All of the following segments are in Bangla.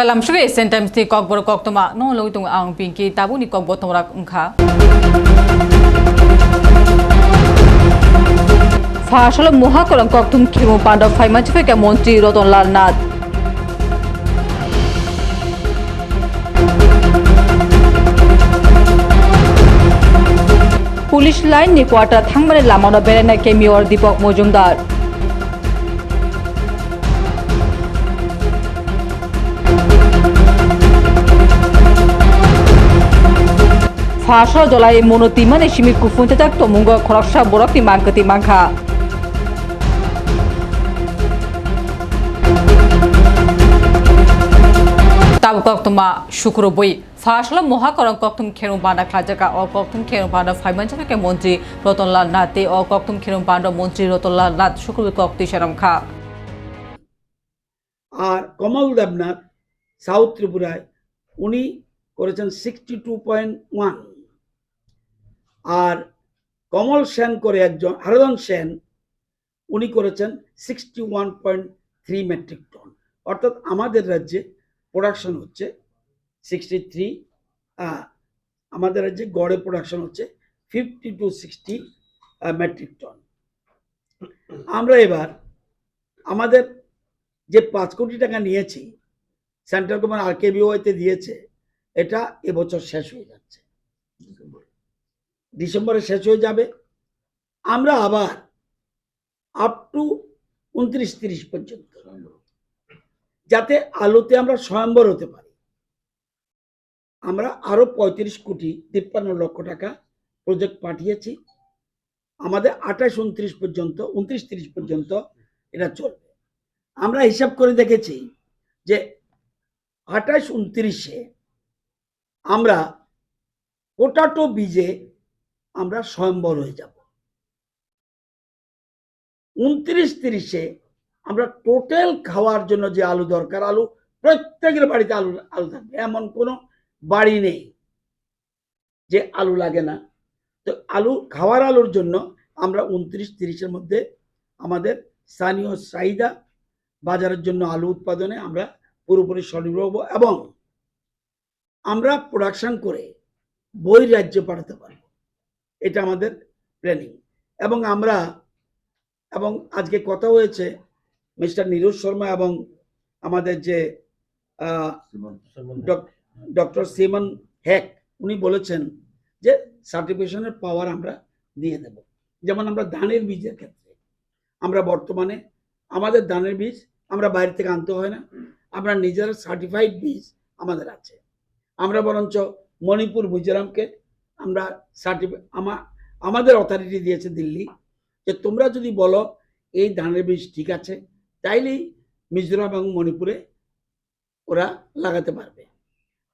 Balam shwe sentence ti kok bor kok toma no lo ang pinki tabu ni kok bot rak ungkha. ফাঁসল মহাকলম ককথুম খিমু পাণ্ডব ফাইমাচিফেকে মন্ত্রী Ratanlal Nath police line ni quarter থাংমানে লামানো বেরেনা কেমিওর দীপক মজুমদার ফাঁসল জলাই মনতি মানে সিমি কুফুনতে তাক তমুঙ্গ খরকসা বরকটি মাংকতি মাংখা তাব কক্তমা শুক্র বই ফাঁসল মহাকরণ কক্তুম খেরু বান্ডা খাজাকা, ও কক্তুম খেরু বান্ডা ফাইমাঞ্চাকে মন্ত্রী রতনলাল নাথে, ও কক্তুম খেরু বান্ডা মন্ত্রী রতনলাল নাথ শুক্র কক্তি সেরম খা। আর কমল দেবনাথ, সাউথ ত্রিপুরায়, উনি করেছেন সিক্সটি টু পয়েন্ট ওয়ান আর কমল সেন করে একজন, হারদন সেন, উনি করেছেন sixty one point three metric ton অর্থাৎ আমাদের রাজ্যে প্রোডাকশন হচ্ছে সিক্সটি থ্রি আমাদের রাজ্যে গড়ে প্রোডাকশন হচ্ছে fifty two sixty metric ton আমরা এবার আমাদের যে পাঁচ কোটি টাকা নিয়েছি, সেন্ট্রাল গভর্নমেন্ট আর কেবিওয়াইতে দিয়েছে, এটা এবছর শেষ হয়ে যাচ্ছে। ডিসেম্বরে শেষ হয়ে যাবে। আমরা আবার আপ টু উনত্রিশ তিরিশ পর্যন্ত। যাতে আলোতে আমরা স্বয়ম্বর হতে পারি। আমরা আরও পঁয়ত্রিশ কোটি তিপ্পান্ন লক্ষ টাকা প্রজেক্ট পাঠিয়েছি। আমাদের আঠাশ উনত্রিশ পর্যন্ত উনত্রিশ তিরিশ পর্যন্ত এটা চলবে। আমরা হিসাব করে দেখেছি যে আঠাশ উনত্রিশে আমরা পোটাটো বীজে আমরা স্বয়ম্বর হয়ে যাব। উনত্রিশ তিরিশে আমরা টোটাল খাওয়ার জন্য যে আলু দরকার, আলু প্রত্যেকের বাড়িতে আলু আলু থাকবে। এমন কোনো বাড়ি নেই যে আলু লাগে না। তো আলু, খাওয়ার আলুর জন্য আমরা উনত্রিশ তিরিশের মধ্যে আমাদের স্থানীয় চাহিদা, বাজারের জন্য আলু উৎপাদনে আমরা পুরোপুরি স্বনির্ভর হব এবং আমরা প্রোডাকশন করে বই রাজ্যে পাঠাতে পারব। এটা আমাদের প্ল্যানিং এবং আমরা এবং আজকে কথা হয়েছে মিস্টার নীরজ শর্মা এবং আমাদের যে ডক্টর সিমন হ্যাক উনি বলেছেন যে সার্টিফিকেশনের পাওয়ার আমরা দিয়ে দেব। যেমন আমরা ধানের বীজের ক্ষেত্রে আমরা বর্তমানে আমাদের ধানের বীজ আমরা বাইরে থেকে আনতে হয় না আমরা নিজের সার্টিফাইড বীজ আমাদের আছে। আমরা বরঞ্চ মণিপুর মিজোরামকে আমরা সার্টিফাই আমা, আমাদের অথরিটি দিয়েছে দিল্লি, যে তোমরা যদি বলো এই ধানের বীজ ঠিক আছে, তাইলেই মিজোরাম এবং মণিপুরে ওরা লাগাতে পারবে।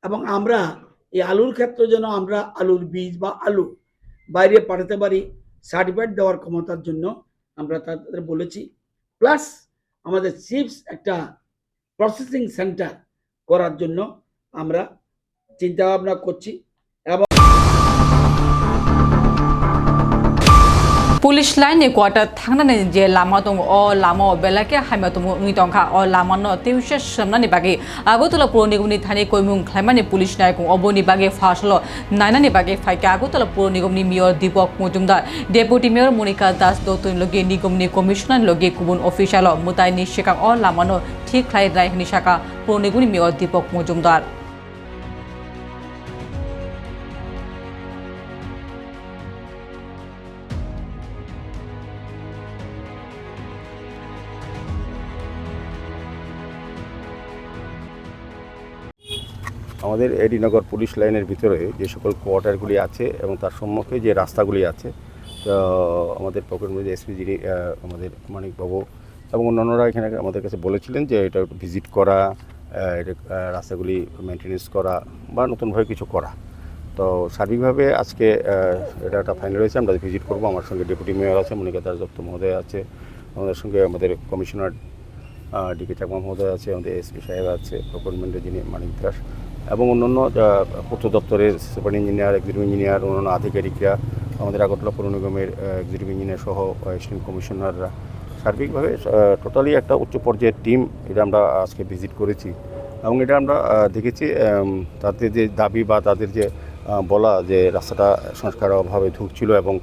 এবং আমরা এই আলুর ক্ষেত্রে যেন আমরা আলুর বীজ বা আলু বাইরে পাঠাতে পারি সার্টিফাইড দেওয়ার ক্ষমতার জন্য আমরা তাদের বলেছি। প্লাস আমাদের চিপস একটা প্রসেসিং সেন্টার করার জন্য আমরা চিন্তা ভাবনা করছি। Police line je lama tong o lama belake haima tong ngi tong kha o lama no tiushe samna ni bagi agotula puro thani koimung khlaima ni police নাই kong oboni bagi faslo naina ni bagi faika agotula puro nigum ni mayor Dipak Majumdar deputy mayor Monika Das দতুন লগে নিগম ni কমিশনার লগে কুবুন official shekang o lama no ঠিক ni shaka puro nigum ni mayor Dipak Majumdar আমাদের এডিনগর পুলিশ লাইনের ভিতরে যে সকল কোয়ার্টারগুলি আছে এবং তার সম্মুখে যে রাস্তাগুলি আছে আমাদের পকেট মধ্যে এসপি যিনি আমাদের মানিকবাবু এবং অন্যান্যরা এখানে আমাদের কাছে বলেছিলেন যে এটা ভিজিট করা রাস্তাগুলি মেনটেনেন্স করা বা নতুনভাবে কিছু করা। তো সার্বিকভাবে আজকে এটা একটা ফাইনাল হয়েছে, আমরা ভিজিট করব। আমার সঙ্গে ডেপুটি মেয়র আছে, মনিকা দাস দত্ত মহোদয় আছে, আমাদের সঙ্গে আমাদের কমিশনার ডিকে চাকমা মহোদয় আছে, আমাদের এসপি সাহেব আছে প্রকুরমেন্টের যিনি মানিক দাস। এবং অন্যান্য পূর্ত দপ্তরের সুপার ইঞ্জিনিয়ার এক্সিকিউটিভ ইঞ্জিনিয়ার অন্যান্য আধিকারিকরা আমাদের আগরতলা পৌর নিগমের এক্সিকিউটিভ ইঞ্জিনিয়ার সহ অ্যাসিস্ট্যান্ট কমিশনাররা সার্বিকভাবে টোটালি একটা উচ্চ পর্যায়ের টিম এটা আমরা আজকে ভিজিট করেছি। এবং এটা আমরা দেখেছি তাদের যে দাবি বা তাদের যে বলা যে রাস্তাটা সংস্কার অভাবে ঢুকছিল এবং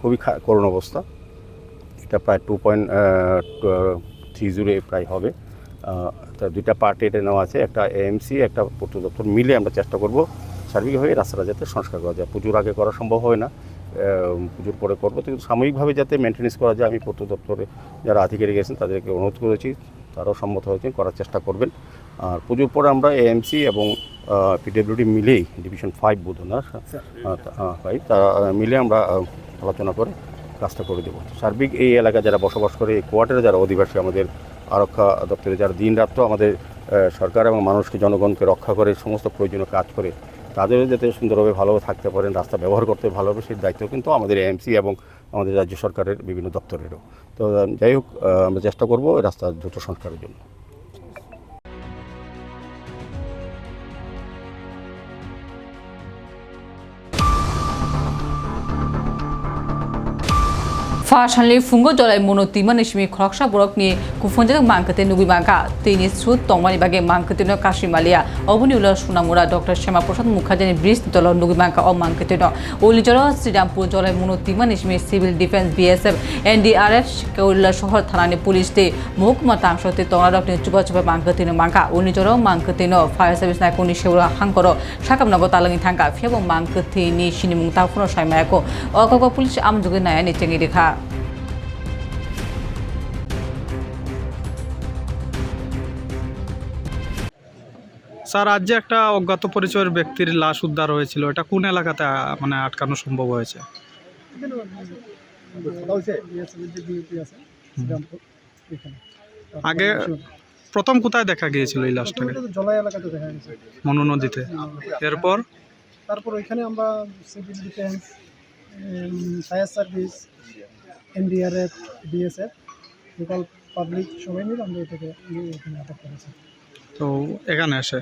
খুবই করুণ অবস্থা। এটা প্রায় টু পয়েন্ট থ্রি জিরো প্রায় হবে। তা দুইটা পার্টি এটা নেওয়া আছে একটা এএমসি একটা পূর্ত দপ্তর মিলে আমরা চেষ্টা করব সার্বিকভাবে রাস্তাটা যাতে সংস্কার করা যায়। পুজোর আগে করা সম্ভব হয় না পুজোর পরে করব কিন্তু সাময়িকভাবে যাতে মেনটেন্স করা যায় আমি পূর্ত দপ্তরে যারা আধিকারিক গেছেন তাদেরকে অনুরোধ করেছি তারাও সম্মত হয়েছেন করার চেষ্টা করবেন। আর পুজোর পরে আমরা এএমসি এবং পিডব্লিউডি মিলেই ডিভিশন ফাইভ বোধ না ফাইভ তারা মিলে আমরা আলোচনা করে কাজটা করে দেবো। সার্বিক এই এলাকায় যারা বসবাস করে এই কোয়ার্টারে যারা অধিবাসী আমাদের আরক্ষা দপ্তরে যারা দিন রাত্র আমাদের সরকার এবং মানুষকে, জনগণকে রক্ষা করে, সমস্ত প্রয়োজনীয় কাজ করে, তাদেরও যাতে সুন্দরভাবে ভালোভাবে থাকতে পারেন, রাস্তা ব্যবহার করতে ভালোভাবে সেই দায়িত্ব কিন্তু আমাদের এমসি এবং আমাদের রাজ্য সরকারের বিভিন্ন দপ্তরেরও। তো, যাই হোক আমরা চেষ্টা করব রাস্তা দ্রুত সংস্কারের জন্য। Fashanli fungo jolai mono tima ni shimi borok ni kufonjak mangkate nugi mangka tini sut tongmani bage mangkate no kashimalia obuni ulo sunamura dr shema prasad mukherjee ni bridge tolo nugi mangka o mangkate no uli joro sridampur jolai mono tima ni shimi civil defense bsf ndrf কেউলা শহর থানানি পুলিশ তে মহকুমা তাংশতে তংরারক নি চুবা চুবা mangkate no mangka uni joro mangkate no fire service na kuni sheura hangkoro sakamnago talangi thangka phebo mangkate ni sinimung ta phono saimaya ko okoko police আমযোগে নায়া ni chengi rekha স্যার আজ যে একটা অজ্ঞাত পরিচয়ের ব্যক্তির লাশ উদ্ধার হয়েছিল। এটা কোন এলাকাতে মানে আটকানো সম্ভব হয়েছে? আগে প্রথম কোথায় দেখা গিয়েছিল এই লাশটাকে? মনু নদীতে। এরপর? তারপর ওইখানে আমরা civil defence fire service NDRF BSF local public সবাই মিলে আমরা এটাকে আটক করেছি। তো এখানে আসে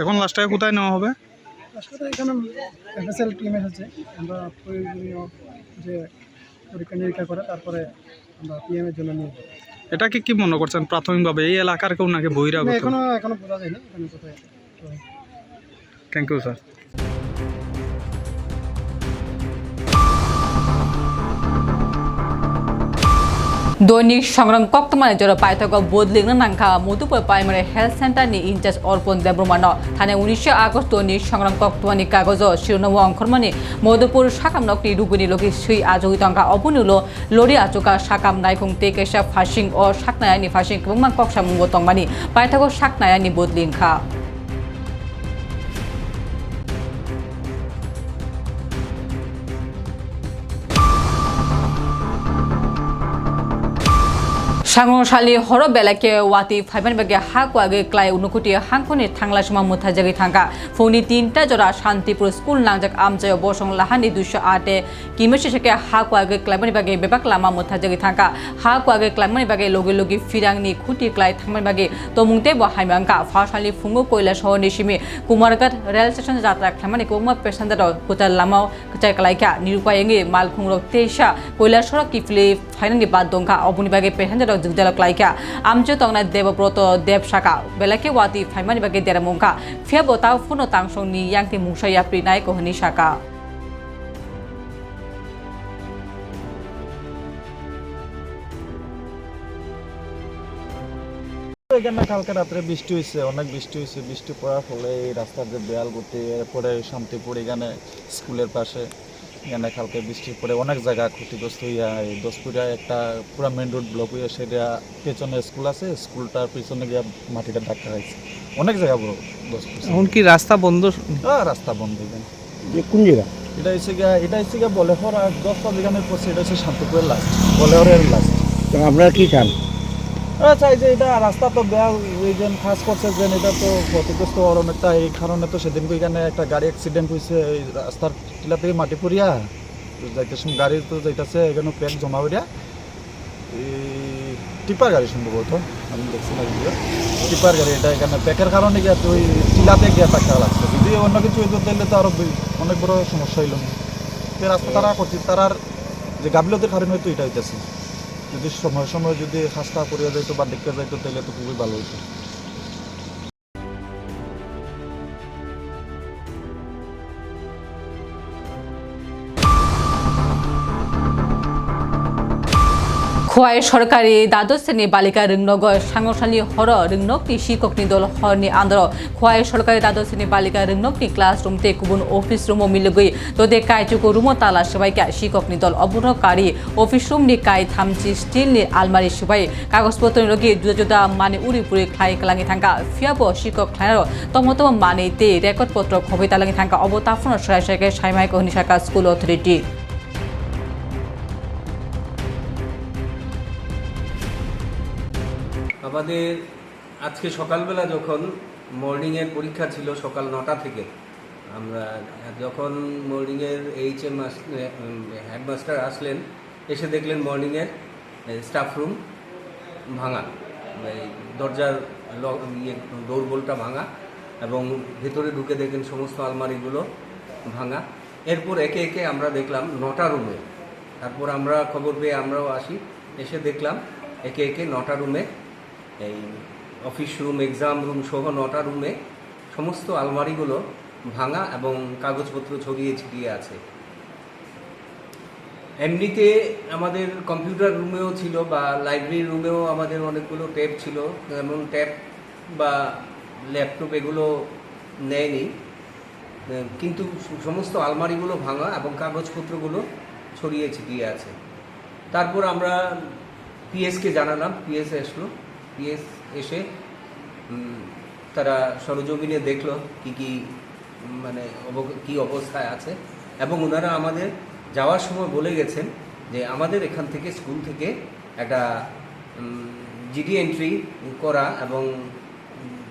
এখন লাস্ট টাকা কোথায় নেওয়া হবে? এখানে এফএসএল টিম এসেছে। আমরা প্রয়োজনীয় যে পরীক্ষা নিরীক্ষা করে তারপরে আমরা পিএম জন্য নিয়ে এটাকে কি মনে করছেন? প্রাথমিকভাবে এই এলাকার কেউ নাকি বহিরাগত? এখনও এখনও বোঝা যায়নি। এখানে কোথায়? থ্যাংক ইউ স্যার দৈনিক সংগ্রাম কক্তমানে জড় পাইথক বদলিং নাংখা মধুপুর প্রাইমারি হেলথ সেন্টার নি ইনচার্জ অর্পণ দেব্রমান থানে উনিশে আগস্ট দৈনিক সংগ্রাম কক্তমানি কাগজ শিরোনাম অঙ্করমানি মধুপুর সাকাম নকনি রুগুনি লগি সুই আজগি টঙ্কা অবনুলো লরি আচকা সাকাম নাইকুং তেকেশা ফাসিং ও সাকনায়ানি ফাসিং কবংমা কক্সা মুঙ্গ টংমানি পাইথক সাকনায়ানি সাংসালি হর বেলাকে ওয়াতি ফাইবান বাগে হা কোয়াগে ক্লাই উনকুটি হাংখনি থাংলা সমা মুথা জাগি থাঙ্কা ফৌনি তিনটা জরা শান্তিপুর স্কুল নাংজাক আমজায় বসং লাহানি দুইশো আটে। কিমেশে সেকে হা কোয়াগে ক্লাইমানি বাগে বেবাক লামা মুথা জাগি থাঙ্কা হা কোয়াগে ক্লাইমানি বাগে লগে লগে ফিরাংনি খুঁটি ক্লাই থাংমানি বাগে তমুংতে ব হাইমাংকা ফাশালি ফুঙ্গো কয়লা শহর নিশিমি। কুমারঘাট রেল স্টেশন যাত্রা ক্লাইমানি কোমা পেশান্দার কোচার লামাও কোচার কালাইকা। নিরুপায়ঙ্গে মালখুংরক তেইশা কয়লা সড়ক কিফলি ফাইনানি বাদ দংকা অবনি বাগে পেশান্দার জুগদালক লাইকা আমচো তংনা দেবব্রত দেব শাখা বেলাকে ওয়াতি ফাইমানি বাগে দেরামুংকা ফিয়াবো তাও ফুনো তাংসংনি ইয়াংতি মুসাইয়া প্রিনাই কোহনি শাখা এখানে কালকে রাত্রে বৃষ্টি হয়েছে অনেক বৃষ্টি হয়েছে বৃষ্টি পড়ার ফলে এই রাস্তার যে বেয়াল গতি, এরপরে শান্তিপুর এখানে স্কুলের পাশে। এখানে কালকে বৃষ্টি পড়ে অনেক জায়গা ক্ষতিগ্রস্ত হইয়া এই দশপুরিয়া একটা পুরা মেন রোড ব্লক হইয়া সেটা পেছনে স্কুল আছে স্কুলটার পিছনে গিয়া মাটিটা ধাক্কা খাইছে। অনেক জায়গা বড় দশপুর এখন কি রাস্তা বন্ধ? আহ, রাস্তা বন্ধ এখানে। কোন জায়গা? এটা হচ্ছে গিয়া এটা হচ্ছে গিয়া বলেহর আর দশটা যেখানে পড়ছে এটা হচ্ছে শান্তিপুরের লাস্ট বলেহরের লাস্ট আপনারা কি চান চাই যে এটা রাস্তা তো বেয়া ওই যে কাজ করছে যে এটা তো ক্ষতিগ্রস্ত অনেকটা, এই কারণে তো সেদিন এখানে একটা গাড়ি অ্যাক্সিডেন্ট হয়েছে, এই রাস্তার টিলা থেকে মাটি পড়িয়া। তো যাইতেছে গাড়ি তো যাইতেছে এখানে প্যাক জমা করিয়া এই টিপার গাড়ি সম্ভবত, আমি দেখছি না টিপার গাড়ি, এটা এখানে প্যাকের কারণে গিয়া ওই টিলাতে গিয়া টাকা লাগছে। যদি অন্য কিছু হইতো, তাহলে তো আরও অনেক বড় সমস্যা হইল। রাস্তা তারা করছে, তারার যে গাফিলতির কারণে হয়তো এটা হইতেছে। যদি সময় সময় যদি খাস্তা করিয়া যাইতো বা দেখতে যাইতো, তাহলে তো খুবই ভালো হইতো। খোয়াই সরকারি দ্বাদশ শ্রেণি বালিকা রিংনগর সাংসালি হর রিংনকনি শিক্ষকনি দল হরনি আন্দোলন। খোয়াই সরকারি দ্বাদশ শ্রেণি বালিকা রিংনকনি ক্লাসরুম তে গুবুন অফিস রুমও মিলগৈ তোদে কাইচুকু রুমও তালা সবাইকে শিক্ষকনি দল অবনকারী অফিস রুমনি কাই থামচি স্টিলনি আলমারি সবাই। কাগজপত্র লগি জুদা জুদা মানে উড়ি পুরি খ্লাই কালাঙি থাকা ফিয়াবো শিক্ষক খ্লাইর তম তম মানে তে রেকর্ডপত্র খবৈ তালাঙি থাকা অবতাফন সরাই সরাইকে সাইমাই কহনি সাকা স্কুল অথরিটি। আমাদের আজকে সকালবেলা যখন মর্নিংয়ের পরীক্ষা ছিল সকাল নটা থেকে, আমরা যখন মর্নিংয়ের এইচ এম হেডমাস্টার আসলেন, এসে দেখলেন মর্নিংয়ের স্টাফ রুম ভাঙা। দরজার ইয়ে ডোরবোলটা ভাঙা এবং ভেতরে ঢুকে দেখলেন সমস্ত আলমারিগুলো ভাঙা। এরপর একে একে আমরা দেখলাম নটা রুমে তারপর আমরা খবর পেয়ে আমরাও আসি, এসে দেখলাম একে একে নটা রুমে এই অফিস রুম এক্সাম রুম সহ নটা রুমে সমস্ত আলমারিগুলো ভাঙা এবং কাগজপত্র ছড়িয়ে ছিটিয়ে আছে। এমনিতে আমাদের কম্পিউটার রুমেও ছিল বা লাইব্রেরি রুমেও আমাদের অনেকগুলো ট্যাব ছিল, যেমন ট্যাব বা ল্যাপটপ এগুলো নেয়নি। কিন্তু সমস্ত আলমারিগুলো ভাঙা এবং কাগজপত্রগুলো ছড়িয়ে ছিটিয়ে আছে। তারপর আমরা পিএসকে জানালাম পিএস আসলো। পিএস এসে তারা সরজমিনে দেখল কি কি মানে কি অবস্থায় আছে এবং ওনারা আমাদের যাওয়ার সময় বলে গেছেন যে আমাদের এখান থেকে, স্কুল থেকে একটা জিডি এন্ট্রি করা এবং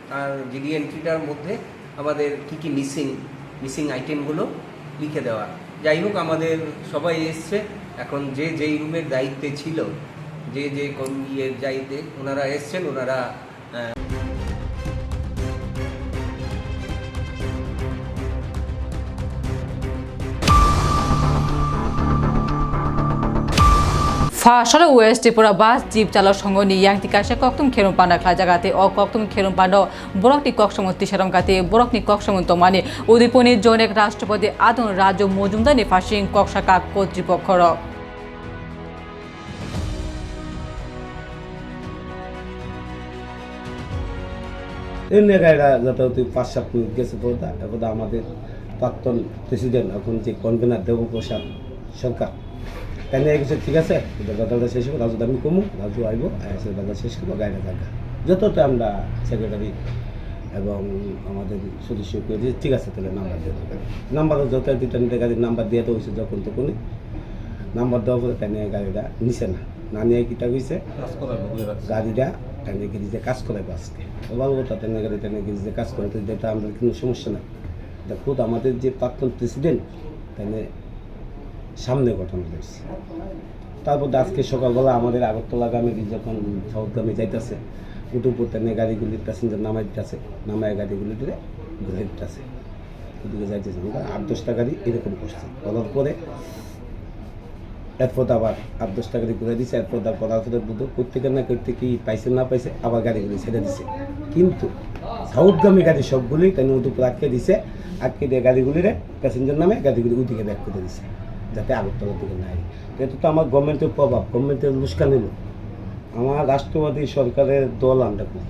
তার জিডি এন্ট্রিটার মধ্যে আমাদের কি কি মিসিং মিসিং আইটেমগুলো লিখে দেওয়া। যাই হোক, আমাদের সবাই এসছে। এখন যে, যেই রুমের দায়িত্বে ছিল যে যে ইয়ের দায়িত্বে ওনারা এসছেন ওনারা আহ, ওয়েস্ট ত্রিপুরা বাস জীব চালক সংঘ নি ইয়াংতি কাশে কক্তুম খেরুম পান্ডা খা জাগাতে ও কক্তুম খেরুম পান্ড বরকনি কক সমতি সারম গাতে বরকনি কক সমন্ত মানে উদিপনি জনেক রাষ্ট্রপতি আদন রাজ্য মজুমদার নি ফাশিং কক কর্তৃপক্ষর। এমনি গাড়িটা যথাযথ পাঁচ সাত মিনিট গেছে পর্দা এরপর আমাদের প্রাক্তন প্রেসিডেন্ট এখন যে কনভেনার দেবপ্রসাদ সরকার নিয়ে গেছে ঠিক আছে? দাদাটা শেষ হবে রাজু আমি কমু রাজু আইব এসে দাদা শেষ করব গাড়িটা থাকা। যতটা আমরা সেক্রেটারি এবং আমাদের সদস্য করে ঠিক আছে তাহলে নাম্বার দিয়ে দেবে। নাম্বারও যথাযথ গাড়ির নাম্বার দিয়ে তো হয়েছে যখন তখনই নাম্বার দেওয়ার পরে নিয়ে গাড়িটা নিছে না? না নিয়ে কিটা হয়েছে গাড়িটা টাইনে গিরিজে কাজ করে আজকে ভালো কথা টাইনে গাড়ি টাইনে গিরিজে কাজ করে, তো এটা আমাদের কোনো সমস্যা নাই এটা খুদ আমাদের যে প্রাক্তন প্রেসিডেন্ট তাইনে সামনে ঘটনা হয়েছে তারপর আজকে সকালবেলা আমাদের আগরতলা গ্রামে যখন সাউথগামী যাইতেছে, উদয়পুর টাইনে গাড়িগুলি প্যাসেঞ্জার নামাই দিতেছে, নামায় গাড়িগুলি দিয়ে ঘুরে দিতেছে। ওদিকে যাইতেছে আট দশটা গাড়ি এরকম করছে। করার পরে এরপর আবার আট দশটা গাড়ি ঘুরে দিছে, এরপর করার পরে বুধ প্রত্যেকের না করতে কি পাইছে না পাইছে, আবার গাড়িগুলি ছেড়ে দিছে। কিন্তু সাউথগামী গাড়ি সবগুলি তাই উদয়পুর আটকে দিছে, আটকে দিয়ে গাড়িগুলিরে প্যাসেঞ্জার নামে গাড়িগুলি ওদিকে ব্যাক করে দিছে, যাতে আগরতলার দিকে নাই এটা তো আমার গভর্নমেন্টের প্রভাব গভর্নমেন্টের লুস্কা নিল আমার রাষ্ট্রবাদী সরকারের দল আমরা করি।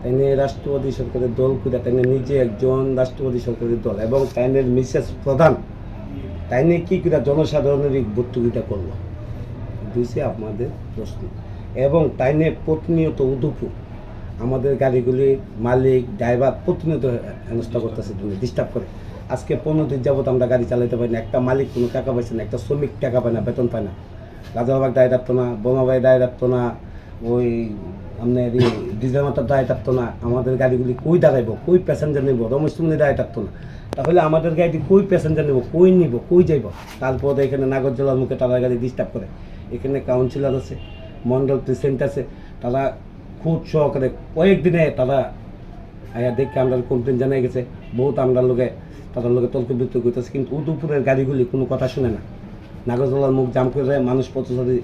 তাই রাষ্ট্রবাদী সরকারের দল করে তাই নিজে একজন রাষ্ট্রবাদী সরকারের দল এবং তাইনের মিসেস প্রধান। তাই নিয়ে কী করে জনসাধারণের এই ভর্তুকিটা করল দিয়েছে আপনাদের প্রশ্ন। এবং তাই নিয়ে প্রতিনিয়ত উদুপুর আমাদের গাড়িগুলি মালিক, ড্রাইভার প্রতিনিয়ত হেনস্থা করতেছে ডিস্টার্ব করে। আজকে পনেরো দিন যাবত আমরা গাড়ি চালাতে পারি না। একটা মালিক কোনো টাকা পাইছে না, একটা শ্রমিক টাকা পায় না, বেতন পায় না। রাজাবাগ দায় রাখতো না বোমাবাই দায় রাখতো না, ওই আপনার ডিজেল মাতার দায় থাকতো না। আমাদের গাড়িগুলি কই দাঁড়াইব? কই প্যাসেঞ্জার নেব? রমেশ তুমি দায় থাকতো না। তাহলে আমাদের গাড়ি কই প্যাসেঞ্জার নেব, কই নিব, কই যাইব? তারপর এখানে নাগরজোলার মুখে তারা গাড়ি ডিস্টার্ব করে। এখানে কাউন্সিলর আছে, মন্ডল প্রেসিডেন্ট আছে, তারা খুব সহকারে কয়েকদিনে তারা আয়া দেখে আমরা কমপ্লেন জানাই গেছে। বহুত আমরা লোকে, তাদের লোকে তর্ক বিতর্ক করতেছে, কিন্তু উদয়পুরের গাড়িগুলি কোনো কথা শুনে না। নাগরজোলার মুখ জাম করে মানুষ পথচারী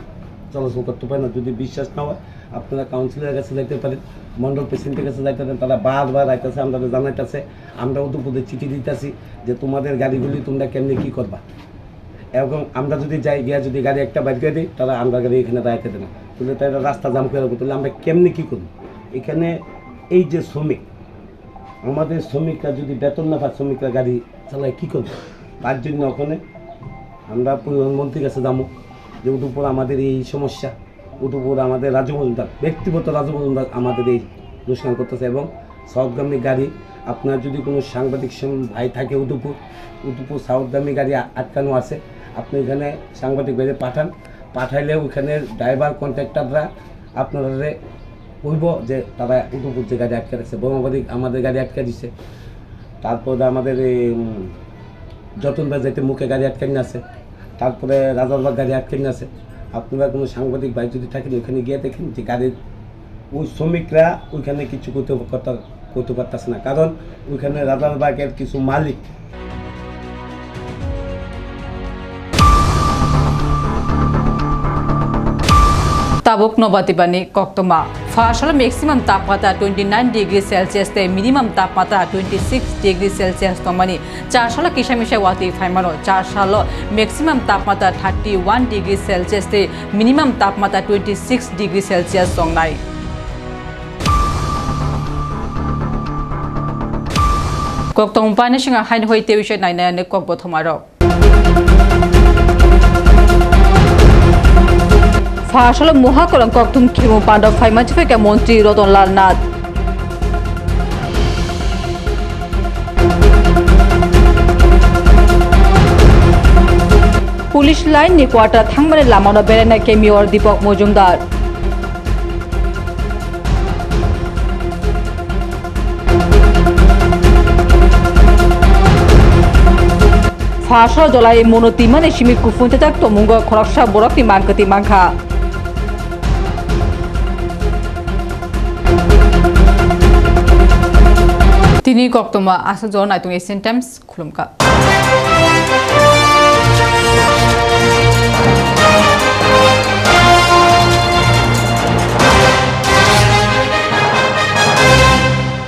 চলাচল করতে পারে না, যদি বিশ্বাস না হয়। আপনারা কাউন্সিলের কাছে যাইতে পারেন, মন্ডল প্রেসিডেন্টের কাছে যাইতে পারেন, তারা বারবার আইতেছে আমরা জানাইতেছে, আমরা উদয়পুরে চিঠি দিতেছি যে তোমাদের গাড়িগুলি তোমরা কেমনি কী করবা। এবং আমরা যদি যাই, গিয়া যদি গাড়ি একটা বাইর দিই, তাহলে আমরা গাড়ি এখানে দাঁড়াইতে দেবে তাহলে তাই রাস্তা জাম করে রাখব, তাহলে আমরা কেমনি কী করব? এখানে এই যে শ্রমিক, আমাদের শ্রমিকরা যদি বেতন না পায়, শ্রমিকরা গাড়ি চালায় কী করবে? তার জন্য ওখানে আমরা প্রধানমন্ত্রীর কাছে যাব, যে উদুপুর আমাদের এই সমস্যা। উদুপুর আমাদের রাজু মজুমদার ব্যক্তিগত রাজু মজুমদার আমাদের এই অনুষ্ঠান করতেছে এবং সাউথগামী গাড়ি আপনার যদি কোনো সাংবাদিক ভাই থাকে উদুপুর উদুপুর সাউথগামী গাড়ি আটকানো আছে আপনি এখানে সাংবাদিক ভাইদের পাঠান পাঠাইলে ওখানে ড্রাইভার কন্ট্রাক্টাররা আপনারা বলব যে তারা উদুপুর যে গাড়ি আটকে রাখছে বোমাবাদী আমাদের গাড়ি আটকে দিছে। তারপরে আমাদের এই উম, যতনবার যেতে মুখে গাড়ি আটকানি আছে তারপরে রাজারবাগ গাড়ি আটকানি আছে। আপনারা কোনো সাংবাদিক ভাই যদি থাকেন ওইখানে গিয়ে দেখেন যে গাড়ির ওই শ্রমিকরা ওইখানে কিছু করতে করতে- করতে পারতেছে না। কারণ ওইখানে রাজারবাগের কিছু মালিক tabuk nobatibani koktoma ফরাসল ম্যাক্সিমাম তাপমাত্রা টোয়েন্টি নাইন ডিগ্রি সেলসিয়াস তে মিনিমাম তাপমাত্রা টোয়েন্টি সিক্স ডিগ্রি সেলসিয়াস তমানি। চার সাল কিসামিসা ওয়াতি ফাইমানো চার সাল ম্যাক্সিমাম তাপমাত্রা থার্টি ওয়ান ডিগ্রি সেলসিয়াস তে মিনিমাম তাপমাত্রা টোয়েন্টি সিক্স ডিগ্রি সেলসিয়াস সংনাই koktong pa na singa hain hoi tewi nai na ne kok bothomaro ফাশাল মহাকলং ককথুম খিমু পাণ্ডব ফাইমাচিফেকা মন্ত্রী রতনলাল নাথ। পুলিশ লাইন নি কোয়ার্টার থাংমানে লামানো বেরেনা কেমিওর দীপক মজুমদার। ফাশা জলাই মনতি মানে সিমি কুফুনতে তাক তমুঙ্গ খরকসা বরকটি মাংকতি মাংখা। তিনি কক্তমা আসা জন আইতুং এশিয়ান টাইমস খুলুমকা